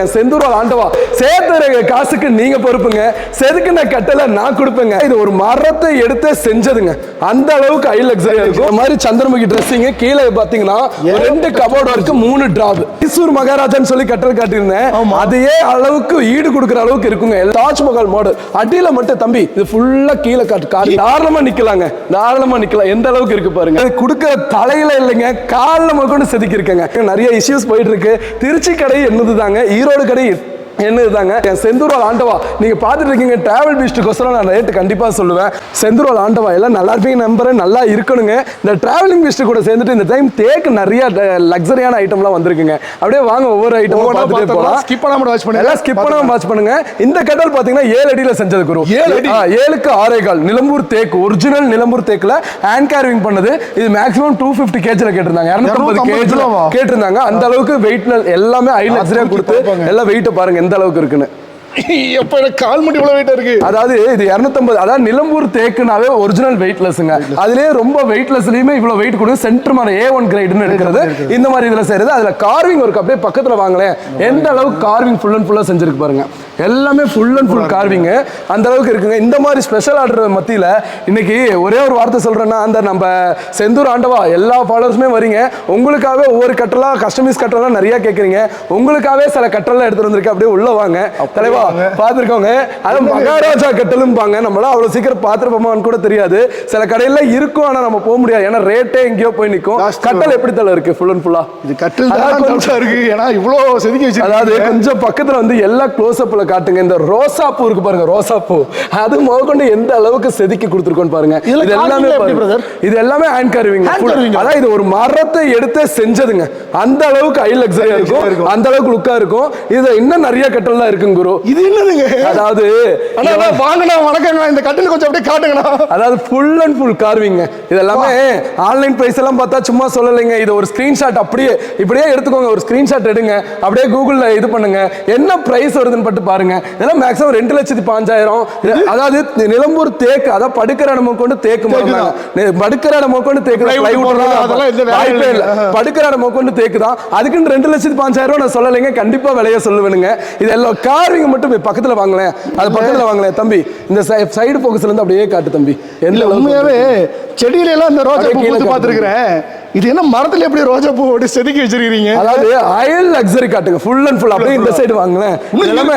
என் செந்தூரால் ஆண்டவா. சேர்த்துற காசுக்கு நீங்க பொறுப்புங்க. செதுக்குன கட்டல நான் கொடுப்பேங்க. இது ஒரு மரத்தை எடுத்து செஞ்சதுங்க. அந்த அளவுக்கு ஹை லக்ஸரியா இருக்கும். இந்த மாதிரி சந்திரமுகி ட்ரெஸ்ஸிங் கீழே பாத்தீங்கன்னா ரெண்டு கபோர்டு இருக்கு மூணு டிராப் மைசூர் மகாராஜான்னு சொல்லி கட்டல் காட்டியிருந்தேன். அதே அளவுக்கு ஈடு கொடுக்குற அளவுக்கு இருக்குங்க. தாஜ்மஹால் மாடல் அடியில மட்டும் தம்பி இது ஃபுல்லா கீழே காட்டு. காட்டு தாராளமா நிக்கலாங்க. தாராளமா நிக்கலாம். எந்த அளவுக்கு இருக்கு பாருங்க. கொடுக்குற தலையில இல்லைங்க. காலில் முதற்கொண்டு செதுக்கி இருக்கேங்க நிறைய இஷ்யூஸ் போயிட்டு இருக்கு. திருச்சி கடை என்னது தாங்க ஈரோடு கடை என்னது தாங்க என் செந்தூரால் ஆண்டவா. நீங்க பார்த்துட்டு இருக்கீங்க டிராவல் பீஸ்ட்டுக்கோசரம் நான் ரேட்டு கண்டிப்பா சொல்லுவேன். செந்தூரால் ஆண்டவா எல்லாம் நல்லா இருப்பீங்க நம்புறேன் நல்லா இருக்கணுங்க. இந்த டிராவலிங் பீஸ்ட் கூட சேர்ந்துட்டு இந்த டைம் தேக்கு நிறைய லக்ஸரியான ஐட்டம்லாம் வந்திருக்குங்க. அப்படியே வாங்க ஒவ்வொரு ஐட்டமும் பார்த்துட்டே பார்த்துடலாம். போலாம் skip பண்ணாம watch பண்ணுங்க. எல்லாம் ஸ்கிப் பண்ணாம வாட்ச் பண்ணுங்க. இந்த கட்டல் பாத்தீங்கன்னா ஏழு அடியில செஞ்சது குரு. ஏழு ஏழுக்கு ஆறே கால். நிலம்பூர் தேக்கு ஒரிஜினல் நிலம்பூர் தேக்குல ஹேண்ட் கேர்விங் பண்ணது. இது மேக்ஸிமம் டூ பிப்டி கேஜில கேட்டிருந்தாங்க. இரநூத்தம்பது 250 கேஜில? கேட்டிருந்தாங்க. அந்த அளவுக்கு வெயிட்ல எல்லாமே ஹை லக்ஸரியா தூக்கி கொடுத்து. எல்லாம் வெயிட்ட பாருங்க. எந்த அளவுக்கு இருக்குன்னு. எப்ப எனக்கு கால் மணி இவ்வளவு வெயிட்டா இருக்கு? அதாவது இது 250 அதாவது நிலம்பூர் தேக்குனாவே ஒரிஜினல் வெயிட்லெஸ்ங்க அதுலயே ரொம்ப வெயிட்லெஸ்லயுமே இவ்வளவு வெயிட் கொடுங்க சென்டர் மாதிரி ஏ ஒன் கிரேட்னு எடுக்கிறது இந்த மாதிரி இதுல செய்யறது. அதுல கார்விங் ஒர்க் அப்படியே பக்கத்துல வாங்களேன். எந்த அளவுக்கு கார்விங் ஃபுல் அண்ட் ஃபுல்லா செஞ்சிருக்கு பாருங்க. எல்லாமே ஃபுல் அண்ட் ஃபுல் கார்விங்கு அந்த அளவுக்கு இருக்குங்க. இந்த மாதிரி ஸ்பெஷல் ஆர்டர் மத்தியில் இன்னைக்கு ஒரே ஒரு வார்த்தை சொல்கிறேன்னா அந்த நம்ம செந்தூர் ஆண்டவா எல்லா ஃபாலோவர்ஸுமே வரீங்க. உங்களுக்காகவே ஒவ்வொரு கட்டலாம் கஸ்டமைஸ் கட்டலாம் நிறையா கேட்குறீங்க உங்களுக்காகவே சில கட்டலாம் எடுத்துகிட்டு வந்திருக்கு அப்படியே உள்ள வாங்க. தலைவா பார்த்துருக்கோங்க அது மகாராஜா கட்டலும்பாங்க. நம்மளால அவ்வளவு சீக்கிரம் பார்த்துருப்போமான்னு கூட தெரியாது. சில கடையில இருக்கும் ஆனா நம்ம போக முடியாது. ஏன்னா ரேட்டே எங்கேயோ போய் நிற்கும் கட்டல் எப்படி தலை இருக்கு ஃபுல் அண்ட் ஃபுல்லா இது கட்டில் கொஞ்சம் இருக்கு. ஏன்னா இவ்வளவு செதுக்கி அதாவது வச்சிருக்காங்க கொஞ்சம் பக்கத்துல வந்து எல்லா க்ளோஸ் அப்ல காட்டுங்க. இந்த ரோசா பூ இருக்கு பாருங்க ரோசா பூ. அது முதற்கொண்டு எந்த அளவுக்கு செதுக்கி கொடுத்துருக்கோன்னு பாருங்க. இதுல இது எல்லாமே? இது எல்லாமே ஹேண்ட் கார்விங் Hand carving ஆ? அதான் இது ஒரு மரத்தை எடுத்து செஞ்சதுங்க. அந்த அளவுக்கு ஹை லக்ஸரியா இருக்கும். அந்த அளவுக்கு லுக்கா இருக்கும். இது இன்னும் நிறைய கட்டல்லாம் இருக்குங்க குரு. இது என்னதுங்க? அதாவது அண்ணா வாங்கண்ணா வணக்கங்கண்ணா இந்த கட்டில் கொஞ்சம் அப்படியே காட்டுங்கண்ணா. அதாவது ஃபுல் அண்ட் ஃபுல் கார்விங்க இது எல்லாமே ஆன்லைன் பிரைஸ் எல்லாம் பார்த்தா சும்மா சொல்லலைங்க. இது ஒரு ஸ்கிரீன்ஷாட் அப்படியே இப்படியே எடுத்துக்கோங்க. ஒரு ஸ்கிரீன்ஷாட் எடுங்க. அப்படியே கூகுள்ல இது பண்ணுங்க. என்ன பிரைஸ் வருதுன்னு பட்டு பாருங்க. இதெல்லாம் மேக்ஸிமம் ரெண்டு லட்சத்தி பாஞ்சாயிரம் அதாவது நிலம்பூர் தேக்கு அதாவது படுக்கிற இடம கொண்டு தேக்கு மரம். படுக்கிற இடம கொண்டு தேக்கு வாய்ப்பே இல்ல. படுக்கிற இடம கொண்டு தேக்கு தான். அதுக்குன்னு ரெண்டு லட்சத்தி பாஞ்சாயிரம் நான் சொல்லலைங்க. கண்டிப்பா விலைய சொல்லுவேனுங்க. இது எல்லாம் கார்விங் மட்டும் பக்கத்துல வாங்கலேன் அது பக்கத்துல வாங்கலேன் தம்பி. இந்த சைடு போக்கஸ்ல இருந்து அப்படியே காட்டு தம்பி. எந்த உண்மையாவே செடியில எல்லாம் இந்த ரோஜா கீழே. பார்த்திருக்கிறேன். இது என்ன மரத்துல எப்படி ரோஜா பூ அப்படி செதுக்கி வச்சிருக்கீங்க அதாவது அயல் லக்ஸரி காட்டுங்க ஃபுல் அண்ட் ஃபுல் அப்படியே இந்த சைடு எல்லாமே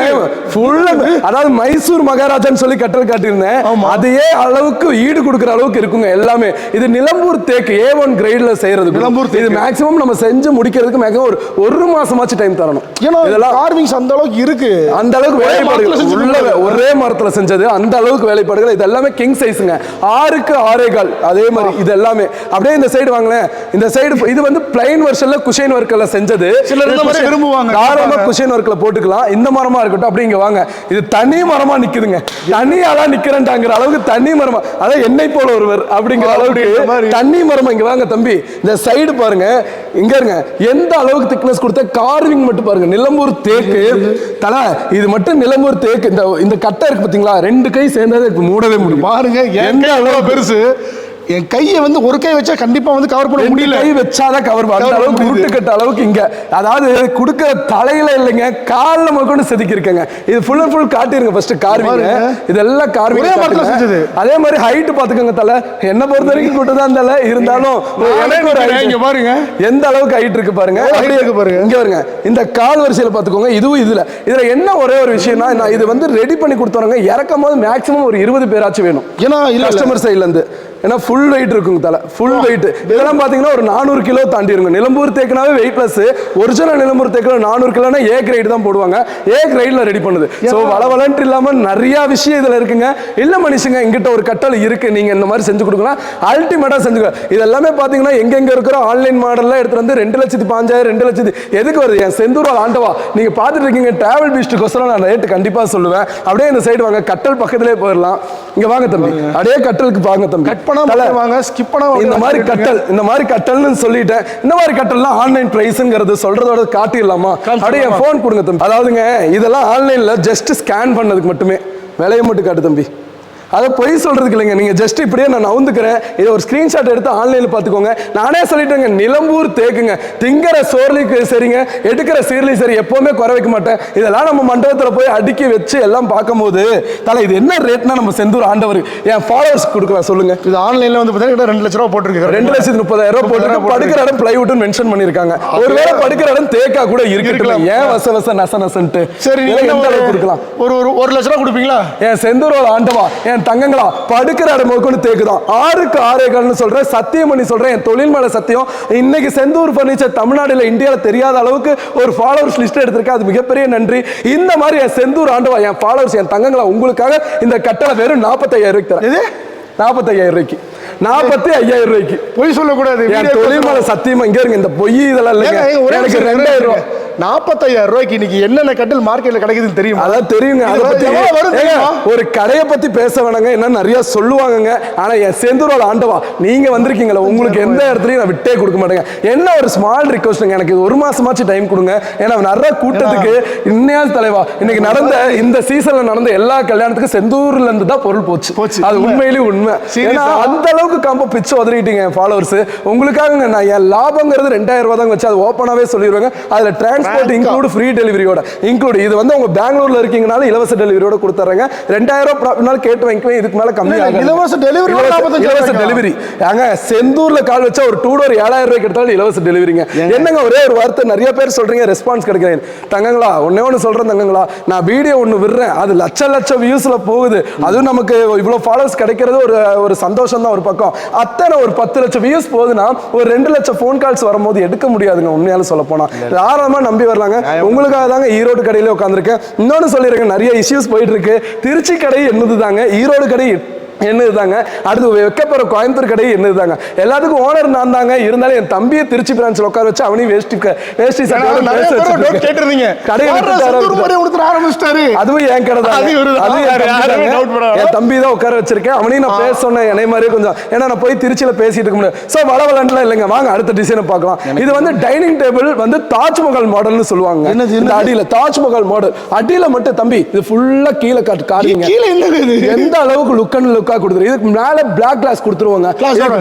ஃபுல் அதாவது மைசூர் மகாராஜான்னு சொல்லி கட்டல் காட்டியிருந்தேன். அதே அளவுக்கு ஈடு கொடுக்குற அளவுக்கு இருக்குங்க எல்லாமே. இது நிலம்பூர் தேக்கு ஏ ஒன் கிரேட்ல செய்யறது நிலம்பூர் இது மேக்ஸிமம் நம்ம செஞ்சு முடிக்கிறதுக்கு மேக்ஸிமம் ஒரு ஒரு மாசமாச்சு டைம் தரணும். ஏன்னா இதெல்லாம் கார்விங்ஸ் அந்த அளவுக்கு இருக்கு. அந்த அளவுக்கு வேலைப்பாடுகள். உள்ள. ஒரே மரத்துல செஞ்சது அந்த அளவுக்கு வேலைப்பாடுகள். இது எல்லாமே கிங் சைஸுங்க ஆறுக்கு ஆறே கால். அதே மாதிரி இது எல்லாமே அப்படியே இந்த சைடு வாங்களேன் இந்த சைடு இது வந்து பிளைன் வெர்ஷன்ல குஷைன் ஒர்க்ல செஞ்சது. சிலர் இந்த மாதிரி விரும்புவாங்க. தாராளமா குஷைன் ஒர்க்ல போட்டுக்கலாம். இந்த மரமா இருக்கட்டும் அப்படி இங்க வாங்க. இது தனி மரமா நிக்குதுங்க. தனியாளா நிக்கிறேன்டாங்கிற அளவுக்கு தனி மரமா அதான் என்னை போல ஒருவர் அப்படிங்கிற அளவுக்கு. தண்ணி மரமா இங்க வாங்க தம்பி. இந்த சைடு பாருங்க. இங்க இருங்க. எந்த அளவுக்கு திக்னஸ் கொடுத்த கார்விங் மட்டும் பாருங்க. நிலம்பூர் தேக்கு. தல இது மட்டும் நிலம்பூர் தேக்கு. இந்த இந்த கட்டை இருக்கு பாத்தீங்களா? ரெண்டு கை சேர்ந்தது மூடவே முடியும். பாருங்க எந்த அளவுக்கு? பெருசு. என் கையை வந்து ஒரு கை வச்சா கண்டிப்பா வந்து கவர் பண்ண முடியல கை வச்சாதான் கவர் அந்த அளவுக்கு. உருட்டு கட்ட அளவுக்கு இங்க அதாவது கொடுக்கிற தலையில இல்லைங்க கால்ல முதற்கொண்டு செதுக்கி இருக்கேங்க இது ஃபுல் அண்ட் ஃபுல் காட்டிருங்க ஃபர்ஸ்ட் கார்விங். இதெல்லாம் கார்விங் ஒரே மரத்துல செஞ்சது. அதே மாதிரி ஹைட் பாத்துக்கோங்க தலை என்ன பொறுத்த வரைக்கும் கூட்டு தான் தலை இருந்தாலும் எனக்கு ஒரு. இங்க பாருங்க. எந்த அளவுக்கு ஹைட் இருக்கு பாருங்க இருக்கு பாருங்க. இங்க பாருங்க இந்த கால் வரிசையில பாத்துக்கோங்க இதுவும் இதுல இதுல என்ன ஒரே ஒரு விஷயம்னா நான் இது வந்து ரெடி பண்ணி கொடுத்தவங்க இறக்கும் போது மேக்ஸிமம் ஒரு இருபது பேராச்சும் வேணும் ஏன்னா. கஸ்டமர் சைடுல இருந்து ஏன்னா ஃபுல் வெயிட் இருக்குங்க தலை ஃபுல் வெயிட் இதெல்லாம் பாத்தீங்கன்னா ஒரு நானூறு கிலோ தாண்டி இருங்க நிலம்பூர் தேக்குனாவே வெயிட்லெஸ் ஒரிஜினல் நிலம்பூர் தேக்குல நானூறு கிலோனா ஏ கிரேட் தான் போடுவாங்க. ஏ கிரேட்ல ரெடி பண்ணுது. ஸோ வளவலன்ட்டு இல்லாம நிறைய விஷயம் இதுல இருக்குங்க. இல்ல மனுஷங்க எங்கிட்ட ஒரு கட்டளை இருக்கு. நீங்க இந்த மாதிரி செஞ்சு கொடுக்கலாம். அல்டிமேட்டா செஞ்சுக்க இது எல்லாமே பாத்தீங்கன்னா எங்கெங்க இருக்கிற ஆன்லைன் மாடல்ல எடுத்துட்டு வந்து ரெண்டு லட்சத்தி பாஞ்சாயிரம் ரெண்டு லட்சத்தி எதுக்கு வருது? என் செந்தூரால் ஆண்டவா நீங்க பாத்துட்டு இருக்கீங்க டிராவல் பீஸ்ட்டுக்கோசரம் நான் ரேட்டு கண்டிப்பா சொல்லுவேன். அப்படியே இந்த சைடு வாங்க. கட்டல் பக்கத்திலே போயிடலாம் இங்க வாங்க தம்பி. அப்படியே கட்டலுக்கு வாங்க தம்பி. கட் பண்ணாம ஸ்கிப் பண்ணாம இந்த மாதிரி கட்டல் இந்த மாதிரி கட்டல்னு சொல்லிட்டேன். இந்த மாதிரி கட்டல்லாம் ஆன்லைன் பிரைஸ்ங்கிறது சொல்றதோட காட்டிடலாமா? அப்படியே ஃபோன் கொடுங்க தம்பி. அதாவதுங்க இதெல்லாம் ஆன்லைன்ல ஜஸ்ட் ஸ்கேன் பண்ணதுக்கு மட்டுமே. விலையை மட்டும் காட்டு தம்பி. அதை பொய் சொல்றதுக்கு இல்லைங்க. நீங்க ஜஸ்ட் இப்படியே நான் நவுந்துக்கிறேன். இதை ஒரு ஸ்கிரீன்ஷாட் எடுத்து ஆன்லைன்ல பாத்துக்கோங்க நானே சொல்லிட்டேங்க நிலம்பூர் தேக்குங்க. திங்கிற சோர்லிக்கு சரிங்க. எடுக்கிற சீர்லி சரி எப்பவுமே குறை வைக்க மாட்டேன். இதெல்லாம் நம்ம மண்டபத்துல போய் அடுக்கி வச்சு எல்லாம் பார்க்கும்போது தலை இது என்ன ரேட்னா நம்ம செந்தூர் ஆண்டவர் என் ஃபாலோவர்ஸ் கொடுக்கலாம் சொல்லுங்க. இது ஆன்லைன்ல வந்து பார்த்தீங்கன்னா ரெண்டு லட்ச ரூபா போட்டிருக்கு. ரெண்டு லட்சத்தி முப்பதாயிரம் ரூபாய் போட்டு படுக்கிற இடம் பிளைவுட் மென்ஷன் பண்ணிருக்காங்க ஒருவேளை படுக்கிற இடம் தேக்கா கூட இருக்கலாம். ஏன் வச வச நச நசன்ட்டு? சரி எந்த அளவுக்கு கொடுக்கலாம்? ஒரு ஒரு ஒரு லட்ச ரூபா கொடுப்பீங்களா? என் செந்தூரோட ஆண்டவா என் தங்கங்களா படுக்கிற இடம் கொண்டு தேக்குதான். ஆறுக்கு ஆறே கால்னு சொல்றேன் சத்தியம் பண்ணி சொல்றேன் என் தொழில் மேல சத்தியம். இன்னைக்கு செந்தூர் பர்னிச்சர் தமிழ்நாடுல இந்தியால தெரியாத அளவுக்கு ஒரு ஃபாலோவர்ஸ் லிஸ்ட் எடுத்திருக்கேன். அது மிகப்பெரிய நன்றி. இந்த மாதிரி என் செந்தூர் ஆண்டவா என் ஃபாலோவர்ஸ் என் தங்கங்களா உங்களுக்காக இந்த கட்டளை வெறும் நாற்பத்தையாயிரம் ரூபாய்க்கு தரேன். எது? நாற்பத்தையாயிரம் ரூபாய்க்கு. நாற்பத்தி ஐயாயிரம் ரூபாய்க்கு. பொய் சொல்லக்கூடாது என் தொழில் மேல சத்தியமா இங்க இருங்க இந்த பொய் இதெல்லாம் இல்லைங்க. எனக்கு ரெண்டாயிரம் ரூபாய் நாற்பத்தாயிரம் ரூபாய்க்கு இன்னைக்கு என்னென்ன கட்டில் மார்க்கெட்ல கிடைக்குதுன்னு தெரியுமா? அதான் தெரியுமா? ஒரு கடையை பத்தி பேச வேணாங்க என்ன நிறைய சொல்லுவாங்கங்க. ஆனா என் செந்தூரோட ஆண்டவா நீங்க வந்திருக்கீங்களா உங்களுக்கு எந்த இடத்துலயும் நான் விட்டே கொடுக்க மாட்டேங்க. என்ன ஒரு ஸ்மால் ரிக்வஸ்ட்ங்க எனக்கு ஒரு மாசமாச்சு டைம் கொடுங்க. ஏன்னா நிறைய கூட்டத்துக்கு இன்னையால் தலைவா இன்னைக்கு நடந்த இந்த சீசன்ல நடந்த எல்லா கல்யாணத்துக்கும் செந்தூர்ல இருந்து தான் பொருள் போச்சு. போச்சு. அது உண்மை. உண்மையிலேயே உண்மை? அந்த அளவுக்கு கம்ப பிச்சு உதறிட்டீங்க ஃபாலோவர்ஸ் உங்களுக்காக நான் என் லாபங்கிறது ரெண்டாயிரம் ரூபாய் தான் வச்சு அது ஓப்பனாவே சொல்லிடுவாங்க அதுல டிரான்ஸ்போர்ட். இன்க்ளூட் ஃப்ரீ டெலிவரியோட இன்க்ளூட் இது வந்து உங்க பெங்களூர்ல இருக்கீங்கனால இலவச டெலிவரியோட கொடுத்துறாங்க. ரெண்டாயிரம் ரூபாய் கேட்டு வாங்கிக்குவேன் இதுக்கு மேல கம்மி ஆகாது. இலவச ஓட இலவச- 45 இலவச ரூபாய்க்கா? டெலிவரி ஏங்க செந்தூர்ல கால் வச்சா ஒரு டூ டோர் ஏழாயிரம் ரூபாய்க்கு எடுத்தாலும் இலவச டெலிவரிங்க என்னங்க ஒரே ஒரு வார்த்தை? நிறைய பேர் சொல்றீங்க ரெஸ்பான்ஸ் கிடைக்கிறேன். தங்கங்களா ஒன்னே ஒன்று சொல்றேன் தங்கங்களா. நான் வீடியோ ஒன்று விடுறேன். அது லட்ச லட்சம் வியூஸ்ல போகுது. அதுவும் நமக்கு இவ்வளவு ஃபாலோவர்ஸ் கிடைக்கிறது ஒரு ஒரு சந்தோஷம் தான் ஒரு பக்கம். அத்தனை ஒரு பத்து லட்சம் வியூஸ் போகுதுன்னா ஒரு ரெண்டு லட்சம் ஃபோன் கால்ஸ் வரும்போது எடுக்க முடியாதுங்க உண்மையால சொல்ல போனா. தாராளமா நம்பி வரலாங்க உங்களுக்காக தாங்க ஈரோடு கடையில உட்காந்துருக்கேன் இன்னொன்னு சொல்லியிருக்கேன் நிறைய இஷ்யூஸ் போயிட்டு இருக்கு. திருச்சி கடை என்னது தாங்க ஈரோடு கடை என்னது தாங்க அடுத்து வைக்கப்படுற கோயம்புத்தூர் கடை என்னது தாங்க எல்லாத்துக்கும் ஓனர் நான் தாங்க இருந்தாலும் என் தம்பியை திருச்சி பிரான்ச்சில் உட்கார வச்சு அவனையும் வேஷ்டி வேஷ்டி கேட்டிருந்தீங்க. ஆரம்பிச்சிட்டாரு. அதுவும் என் கடை தான் என் தம்பி தான் உட்கார வச்சிருக்கேன். அவனையும் நான் பேச சொன்னேன் என்னை மாதிரியே கொஞ்சம் ஏன்னா நான் போய் திருச்சியில பேசிட்டு இருக்க முடியாது ஸோ வளவலன்லாம் இல்லைங்க. வாங்க அடுத்த டிசைனை பார்க்கலாம். இது வந்து டைனிங் டேபிள் வந்து தாஜ்மஹால் மாடல்னு சொல்லுவாங்க. இந்த? அடியில தாஜ்மஹால் மாடல் அடியில மட்டும் தம்பி இது ஃபுல்லா கீழே காட்டு காட்டுங்க கீழே என்னங்க இது? எந்த அளவுக்கு லுக் அண்ட் லுக்கா கொடுத்துரு. இதுக்கு மேல பிளாக் கிளாஸ் கொடுத்துருவாங்க?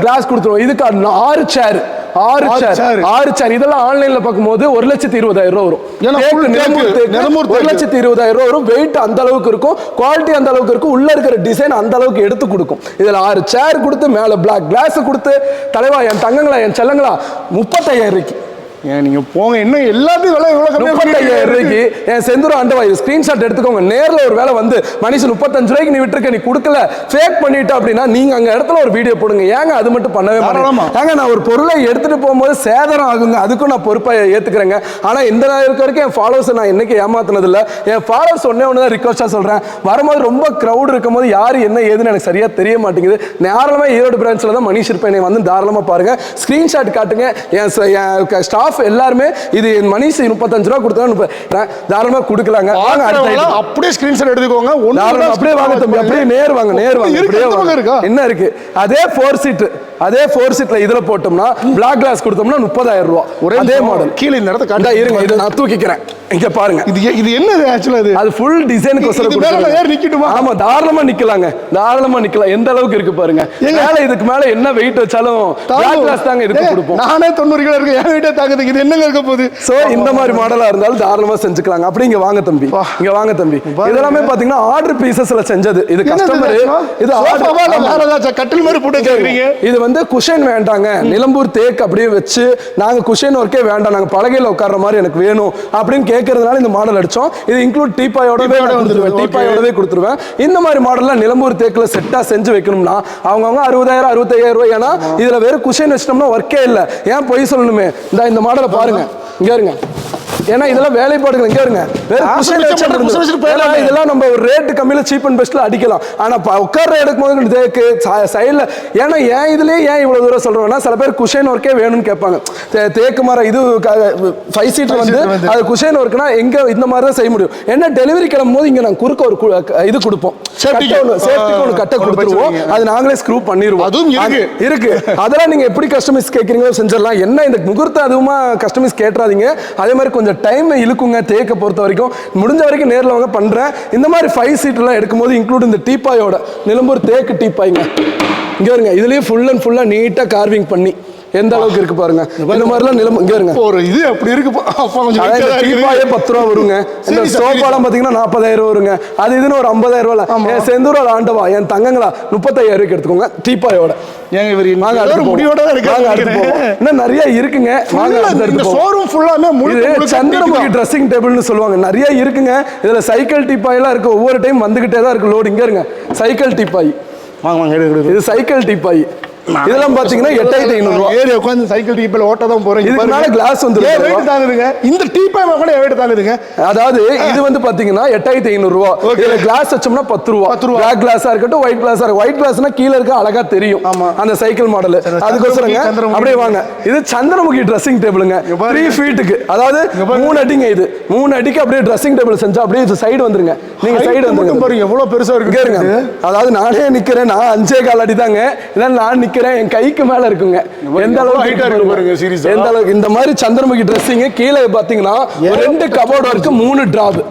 கிளாஸ் கொடுத்துருவோம். இதுக்கு ஆறு சேர் ஆறு சேர். ஆறு சேர் இதெல்லாம் ஆன்லைன்ல பார்க்கும்போது ஒரு லட்சத்தி இருபதாயிரம் ரூபா வரும். ஒரு. லட்சத்தி இருபதாயிரம் ரூபா வரும். வெயிட் அந்த அளவுக்கு இருக்கும். குவாலிட்டி அந்த அளவுக்கு இருக்கும். உள்ள இருக்கிற டிசைன் அந்த அளவுக்கு எடுத்து கொடுக்கும். இதுல ஆறு சேர் கொடுத்து மேல பிளாக் கிளாஸ் கொடுத்து தலைவா என் தங்கங்களா என் செல்லங்களா முப்பத்தாயிரம் ரூபாய்க்கு. ஏன் நீங்க போங்க. இன்னும் எல்லாத்தையும் விலை முப்பத்தையாயிரம் கொடுக்குறீங்க. ரூபாய்க்கு என் செந்தூர் ஆண்டவா இது ஸ்கிரீன்ஷாட் எடுத்துக்கோங்க. நேர்ல ஒரு வேலை வந்து மனுஷன் முப்பத்தஞ்சு ரூபாய்க்கு நீ விட்டுருக்க நீ கொடுக்கல ஃபேக் பண்ணிட்ட அப்படின்னா நீங்க அங்க இடத்துல ஒரு வீடியோ போடுங்க. ஏங்க அது மட்டும் பண்ணவே. மாட்டேங்க? ஏங்க நான் ஒரு பொருளை எடுத்துட்டு போகும்போது சேதாரம் ஆகுங்க. அதுக்கும் நான் பொறுப்பா ஏத்துக்கிறேங்க. ஆனா இந்த இருக்க வரைக்கும் என் ஃபாலோவர்ஸ் நான் என்னைக்கு ஏமாத்தினது இல்ல என் ஃபாலோவர்ஸ் ஒன்னே ஒன்று தான் ரிக்வஸ்டா சொல்றேன். வரும்போது ரொம்ப க்ரௌட் இருக்கும் போது யாரு என்ன ஏதுன்னு எனக்கு சரியா தெரிய மாட்டேங்குது. தாராளமா ஈரோடு பிரான்ச்ல தான் மணிஷ் இருப்பேன். வந்து தாராளமா பாருங்க. ஸ்கிரீன்ஷாட் காட்டுங்க. என் என் ஸ்டாஃப் எல்லாருமே இது என் மணிஷ் முப்பத்தஞ்சு ரூபா கொடுத்தா தாராளமா கொடுக்கலாங்க. வாங்க அடுத்த. அப்படியே ஸ்கிரீன்ஷாட் எடுத்துக்கோங்க. கூட அப்படியே வாங்க தம்பி. அப்படியே நேர் வாங்க நேர் வாங்க? என்ன இருக்கு? அதே ஃபோர் சீட் அதே ஃபோர் சீட்ல இதுல போட்டோம்னா பிளாக் கிளாஸ் கொடுத்தோம்னா முப்பதாயிரம் ரூபா. ஒரே அதே. மாடல் கீழே இந்த இடத்த காட்டு இருங்க இதை நான் தூக்கிக்கிறேன். இங்க பாருங்க. இது இது என்னது ஆக்சுவலா இது? அது ஃபுல் நான் ஏறி நிக்கட்டுமா? ஆமா தாராளமா நிக்கலாங்க. தாராளமா நிக்கலாம். எந்த அளவுக்கு இருக்கு பாருங்க? மேல இதுக்கு மேல என்ன வெயிட் வச்சாலும் பிளாக் கிளாஸ் தாங்க இதுக்கு கொடுப்போம். நானே தொண்ணூறு கிலோ இருக்கு என் வீட்டை தாக்குது இது என்னங்க இருக்க போகுது? சோ இந்த மாதிரி மாடலா இருந்தாலும் தாராளமா செஞ்சுக்கலாங்க. அப்படி இங்க வாங்க தம்பி. இங்க வாங்க தம்பி. இதெல்லாமே பாத்தீங்கன்னா ஆர்டர் பீசஸ்ல செஞ்சது. இது கஸ்டமர் இது? ஆர்டர் கட்டில் மாதிரி போட்டு இது வந்து குஷன் வேண்டாங்க. நிலம்பூர் தேக்கு அப்படியே வச்சு நாங்க குஷன் ஒர்க்கே வேண்டாம் நாங்க பலகையில உட்கார்ற மாதிரி எனக்கு வேணும் அப்படின்னு கேட்கறதுனால இந்த மாடல் அடிச்சோம். இது இன்க்ளூட் டீப்பாயோடவே டீப்பாயோட கொடுத்துருவேன். டீப்பாயோடவே கொடுத்துருவேன். இந்த மாதிரி மாடல்லாம் நிலம்பூர் தேக்குல செட்டா செஞ்சு வைக்கணும்னா அவங்கவங்க அறுபதாயிரம் அறுபத்தையாயிரம் ரூபாய். ஏன்னா இதுல வெறும் குஷன் வச்சிட்டோம்னா ஒர்க்கே இல்ல. ஏன் பொய் சொல்லணுமே? இந்த இந்த மாடலை பாருங்க. இங்க இருங்க. ஏன்னா இதெல்லாம் வேலைப்பாடுகள் இங்க இருங்க. ஏன்னா இதெல்லாம் நம்ம ஒரு ரேட்டு கம்மியில சீப் அண்ட் பெஸ்ட்ல அடிக்கலாம் ஆனா ப- உட்கார்ற எடுக்கும் போது தேக்கு சைடில் ஏன்னா ஏன் இதுலயே ஏன் இவ்வளவு தூரம் சொல்றோம்னா சில பேர் குஷன் ஒர்க்கே வேணும்னு கேட்பாங்க தேக்கு மரம் இது ஃபைவ் சீட்டர் வந்து. அது குஷன் ஒர்க்னா எங்க இந்த மாதிரி தான் செய்ய முடியும் என்ன டெலிவரி கிளம்பும் போது இங்க நாங்க குறுக்க ஒரு இது கொடுப்போம். சேஃப்டிக்கு ஒன்று கட்டை கொடுத்துருவோம். அது நாங்களே ஸ்க்ரூ பண்ணிடுவோம் அதுவும் இருக்கு. அது- இருக்கு அதெல்லாம் நீங்க எப்படி கஸ்டமைஸ் கேட்குறீங்களோ செஞ்சிடலாம் என்ன இந்த முகூர்த்தம் அதுவுமா கஸ்டமைஸ் கேட்டுறாதீங்க அதே மாதிரி கொஞ்சம் கொஞ்சம் டைமை இழுக்குங்க தேக்க பொறுத்த வரைக்கும். முடிஞ்ச வரைக்கும் நேரில் வாங்க பண்ணுறேன் இந்த மாதிரி ஃபைவ் சீட்டெலாம் எடுக்கும்போது இன்க்ளூட் இந்த டீப்பாயோட நிலம்பூர் தேக்கு டீப்பாய்ங்க இங்கே வருங்க இதுலேயே ஃபுல் அண்ட் ஃபுல்லாக நீட்டாக கார்விங் பண்ணி. எந்த அளவுக்கு இருக்கு பாருங்க. இந்த மாதிரிலாம் நிலம் இங்கே இருங்க. ஒரு இது அப்படி இருக்கு. டீப்பாயே பத்து ரூபா வருங்க. இந்த சோஃபாலாம் பார்த்தீங்கன்னா நாற்பதாயிரம் ரூபா வருங்க. அது இதுன்னு ஒரு ஐம்பதாயிரம் ரூபாய் என் செந்தூரோட ஆண்டவா என் தங்கங்களா முப்பத்தாயிரம் ரூபாய்க்கு எடுத்துக்கோங்க. டீப்பாயோட. ஏங்க இவர் வாங்க அடுத்து. போவோம். இன்னும் நிறைய இருக்குங்க. வாங்க. ஷோரூம் ஃபுல்லாமே முழுக்க சந்திரமுகி ட்ரெஸ்ஸிங் டேபிள்னு சொல்லுவாங்க. நிறைய இருக்குங்க. இதுல சைக்கிள் டீப்பாயெல்லாம் இருக்கு. ஒவ்வொரு டைம் வந்துகிட்டே தான் இருக்கு லோடு இங்க இருங்க. சைக்கிள் டீப்பாய் வாங்க வாங்க. இது சைக்கிள் டீப்பாய் இதெல்லாம் பாத்தீங்கன்னா எட்டாயிரத்தி ஐநூறு ஏறி உட்காந்து சைக்கிள் டீப்பில் ஓட்ட தான் glass வந்துரும் ஏன் தெரியுமா? weight தாங்குதுங்க இந்த டீப்பாய் கூட weight தாங்குதுங்க அதாவது இது வந்து பாத்தீங்கன்னா எட்டாயிரத்தி ஐநூறு ரூபா இதுல கிளாஸ் வச்சோம்னா பத்து ரூபா. பத்து ரூபா. பிளாக் கிளாஸா இருக்கட்டும் ஒயிட் கிளாஸா இருக்கும் ஒயிட் கிளாஸ்னா கீழ இருக்க அழகா தெரியும். ஆமா. அந்த சைக்கிள் மாடல் அதுக்கோசரங்க. அப்படியே வாங்க. இது சந்திரமுகி ட்ரெஸ்ஸிங் டேபிளுங்க. த்ரீ ஃபீட்டுக்கு அதாவது. மூணு அடிங்க இது. மூணு அடிக்கு அப்படியே ட்ரெஸ்ஸிங் டேபிள் செஞ்சா அப்படியே இது சைடு வந்துருங்க. நீங்க சைடு வந்துருங்க. பாருங்க. எவ்வளவு பெருசா இருக்கு அதாவது நானே நிக்கிறேன். நான் அஞ்சே கால் அடி தாங்க இதான் நான் நிக்கிறேன் என் கைக்கு மேல இருக்குங்க. எந்த அளவுக்கு. எந்த அளவுக்கு இந்த மாதிரி சந்திரமுகி ட்ரெஸ்ஸிங் கீழே பாத்தீங்கன்னா ரெண்டு கபோர்டு இருக்கு. மூணு டிராப்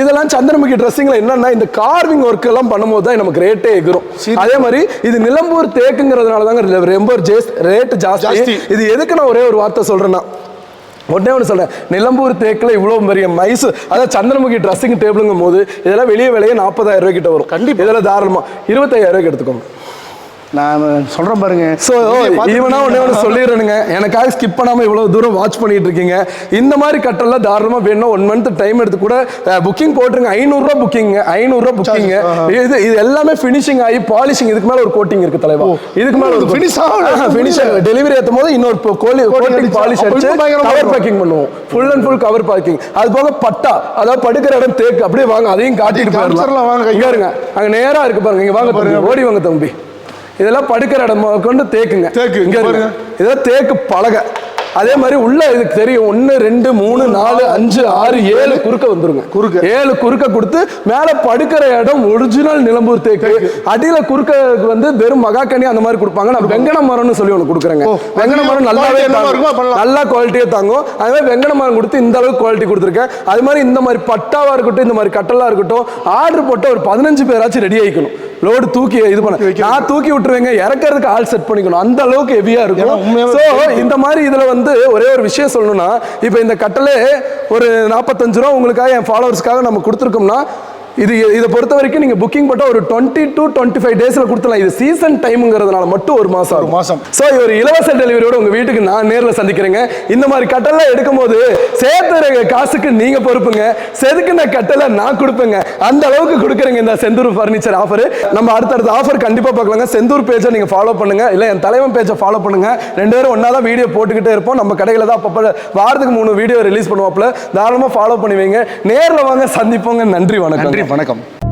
இதெல்லாம் சந்திரமுகி ட்ரெஸ்ஸிங்ல என்னன்னா இந்த கார்விங் ஒர்க் எல்லாம் பண்ணும்போது தான் நமக்கு ரேட்டே எகிரும். அதே மாதிரி இது நிலம்பூர் தேக்குங்கிறதுனால தாங்க ரொம்ப ரேட் ஜாஸ்தி. இது எதுக்கு நான் ஒரே ஒரு வார்த்தை சொல்றேன்னா உடனே ஒன்று சொல்றேன். நிலம்பூர் தேக்கில் இவ்வளோ பெரிய மைசூர் அதாவது சந்திரமுகி ட்ரெஸ்ஸிங் டேபிளுங்கும் போது இதெல்லாம் வெளியே விலையே நாற்பதாயிரம் ரூபாய் கிட்ட வரும். கண்டிப்பா. இதில் தாராளமாக இருபத்தாயிரம் ரூபாய்க்கு எடுத்துக்கோங்க. நான் சொல்றேன் பாருங்க. ஸோ ஈவனா ஒன்றே ஒன்று சொல்லிடுறேனுங்க. எனக்காக ஸ்கிப் பண்ணாமல் இவ்வளோ தூரம் வாட்ச் பண்ணிட்டு இருக்கீங்க. இந்த மாதிரி கட்டெல்லாம் தாராளமாக வேணும் ஒன் மந்த் டைம் எடுத்து கூட புக்கிங் போட்டுருங்க. ஐநூறுரூவா புக்கிங் ஐநூறுரூவா புக்கிங் இது இது எல்லாமே ஃபினிஷிங் ஆகி பாலிஷிங் இதுக்கு மேலே ஒரு கோட்டிங் இருக்கு தலைவா. இதுக்கு மேலே ஒரு ஆகல. ஃபினிஷ் டெலிவரி ஏற்றும் போது இன்னொரு கோலி கோட்டிங் பாலிஷ் அடிச்சு கவர். பேக்கிங் பண்ணுவோம். Full and full cover packing அது போக பட்டா. அதாவது படுக்கிற இடம் தேக்கு. அப்படியே வாங்க. அதையும் காட்டிட்டு காமிச்சிடலாம், வாங்க, போயிடலாம் இங்க இருங்க. அங்க நேரா இருக்கு பாருங்க. இங்க வாங்க தம்பி, ஓடி வாங்க தம்பி. இதெல்லாம் படுக்கிற இடம். கொண்டு தேக்குங்க. தேக்கு, இங்க பாருங்க. இதெல்லாம் தேக்கு பலகை. அதே மாதிரி உள்ள இதுக்கு தெரியும். ஒன்னு ரெண்டு மூணு நாலு அஞ்சு ஆறு ஏழு குறுக்க வந்துருங்க. குறுக்க. ஏழு குறுக்க கொடுத்து மேல படுக்கிற இடம் ஒரிஜினல் நிலம்பூர் தேக்கு. அடியில குறுக்க வந்து வெறும் மகாக்கனி அந்த மாதிரி கொடுப்பாங்க. நான் வெங்கன மரம்னு சொல்லி ஒன்று கொடுக்குறேங்க. வெங்கன மரம் நல்லாவே. நல்லா குவாலிட்டியாக தாங்கும். அது மாதிரி வெங்கன மரம் கொடுத்து இந்த அளவுக்கு குவாலிட்டி கொடுத்துருக்கேன். அது மாதிரி இந்த மாதிரி பட்டாவா இருக்கட்டும் இந்த மாதிரி கட்டலா இருக்கட்டும் ஆர்டர் போட்டு ஒரு பதினஞ்சு பேராச்சும் ரெடி ஆயிக்கணும். லோடு தூக்கி இது பண்ண நான் தூக்கி விட்டுருவேங்க. இறக்கறதுக்கு ஆள் செட் பண்ணிக்கணும். அந்த அளவுக்கு ஹெவியா இருக்கும். ஸோ இந்த மாதிரி இதுல வந்து ஒரே ஒரு விஷயம் சொல்லணும்னா இப்போ இந்த கட்டலே ஒரு நாற்பத்தஞ்சு ரூபா உங்களுக்காக என் ஃபாலோவர்ஸ்க்காக நம்ம கொடுத்துருக்கோம்னா இது இதை பொறுத்த வரைக்கும் நீங்க புக்கிங் போட்டால் ஒரு டுவெண்ட்டி டு டுவெண்ட்டி ஃபைவ் டேஸ்ல கொடுத்துலாம் இது சீசன் டைம்ங்கிறதுனால மட்டும் ஒரு மாசம் ஒரு மாசம். ஸோ ஒரு இலவச டெலிவரியோட உங்க வீட்டுக்கு நான் நேர்ல சந்திக்கிறேங்க. இந்த மாதிரி கட்டெல்லாம் எடுக்கும்போது சேர்த்துற காசுக்கு நீங்க பொறுப்புங்க. செதுக்குன கட்டலை நான் கொடுப்பேங்க. அந்த அளவுக்கு கொடுக்குறேங்க இந்த செந்தூர் ஃபர்னிச்சர் ஆஃபர் நம்ம அடுத்தடுத்த ஆஃபர் கண்டிப்பா பார்க்கலாங்க. செந்தூர் பேஜை நீங்க ஃபாலோ பண்ணுங்க. இல்ல என் தலைவன் பேஜை ஃபாலோ பண்ணுங்க. ரெண்டு பேரும் ஒண்ணா தான் வீடியோ போட்டுக்கிட்டே இருப்போம். நம்ம கடையில தான் அப்பப்போ வாரத்துக்கு மூணு வீடியோ ரிலீஸ் பண்ணுவாப்புல. தாராளமா ஃபாலோ பண்ணி வைங்க. நேர்ல வாங்க சந்திப்போங்க. நன்றி வணக்கம் நன்றி வணக்கம்.